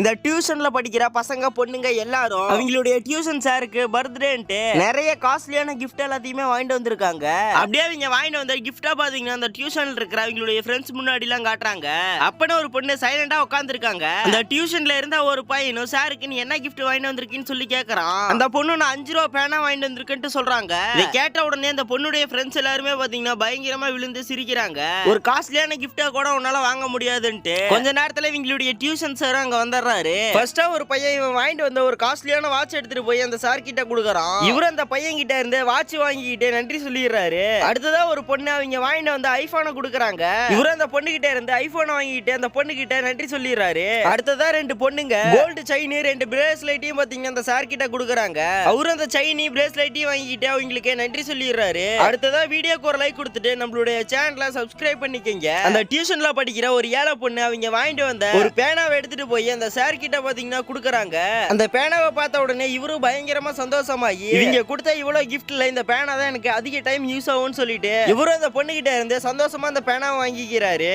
இந்த டியூஷன்ல படிக்கிற பசங்க பொண்ணுங்க எல்லாரும் அவங்களுடைய டியூஷன் சாருக்கு பர்த்டேன்ட்டு நிறைய காஸ்ட்லியான கிஃப்ட் எல்லாத்தையுமே வாங்கிட்டு வந்திருக்காங்க. அப்படியே அவங்க வாங்கிட்டு வந்த கிஃப்டா பாத்தீங்கன்னா அந்த டியூஷன்ல இருக்கிற அவங்களுடைய ஃப்ரெண்ட்ஸ் முன்னாடி எல்லாம் காட்டுறாங்க. அப்பன்னு ஒரு பொண்ணு சைலண்டா உட்காந்துருக்காங்க அந்த டியூஷன்ல இருந்த ஒரு பையனும் சாருக்கு நீ என்ன கிஃப்ட் வாங்கிட்டு வந்திருக்கீன்னு சொல்லி கேக்குறான். அந்த பொண்ணு நான் அஞ்சு ரூபா பேனா வாங்கிட்டு வந்திருக்கேன்ட்டு சொல்றாங்க. இதை கேட்ட உடனே அந்த பொண்ணுடைய ஃப்ரெண்ட்ஸ் எல்லாருமே பாத்தீங்கன்னா பயங்கரமா விழுந்து சிரிக்கிறாங்க. ஒரு காஸ்ட்லியான கிஃப்டா கூட உன்னால வாங்க முடியாதுன்ட்டு. கொஞ்ச நேரத்துல இவங்களுடைய டியூஷன் சார் அங்க வந்துடுறாரு ஃபர்ஸ்டா ஒரு பையன் இவன் வாங்கிட்டு வந்த ஒரு காஸ்ட்லியான வாட்ச் எடுத்துட்டு போய் அந்த சார் கிட்ட கொடுக்குறான். இவரு அந்த பையன் கிட்ட இருந்து வாட்ச் வாங்கிக்கிட்டு நன்றி சொல்லிடுறாரு. அடுத்ததா ஒரு பொண்ணு அவங்க வாங்கிட்டு வந்து ஐபோனை கொடுக்குறாங்க. இவரு அந்த பொண்ணு கிட்ட இருந்து ஐபோனை வாங்கிட்டு அந்த பொண்ணு கிட்ட நன்றி சொல்லிடுறாரு. அடுத்ததா ரெண்டு பொண்ணுங்க. கோல்டு செயின் ரெண்டு பிரேஸ்லைட்டையும் பாத்தீங்கன்னா அந்த சார் கிட்ட கொடுக்குறாங்க. அவரு அந்த செயின் பிரேஸ்லைட்டையும் வாங்கிட்டு அவங்களுக்கு நன்றி சொல்லிடுறாரு. அடுத்ததா வீடியோக்கு ஒரு லைக் கொடுத்துட்டு நம்மளுடைய சேனலை சப்ஸ்கிரைப் பண்ணிக்கங்க. அந்த டியூஷன்ல படிக்கிற ஒரு ஏழை பொண்ணு அவங்க வாங்கிட்டு வந்த ஒரு பேனாவை எடுத்துட்டு போய் அந்த சார் கிட்ட பாத்தீங்கன்னா கொடுக்குறாங்க. அந்த பேனாவை பார்த்த உடனே இவரும் பயங்கரமா சந்தோஷமாகி இவங்க கொடுத்த இவ்வளவு கிஃப்ட்ல இந்த பேனா தான் எனக்கு அதிக டைம் யூஸ் ஆகும்னு சொல்லிட்டு இவரும் அந்த பொண்ணுகிட்ட இருந்து சந்தோஷமா அந்த பேனாவை வாங்கிக்கிறாரு.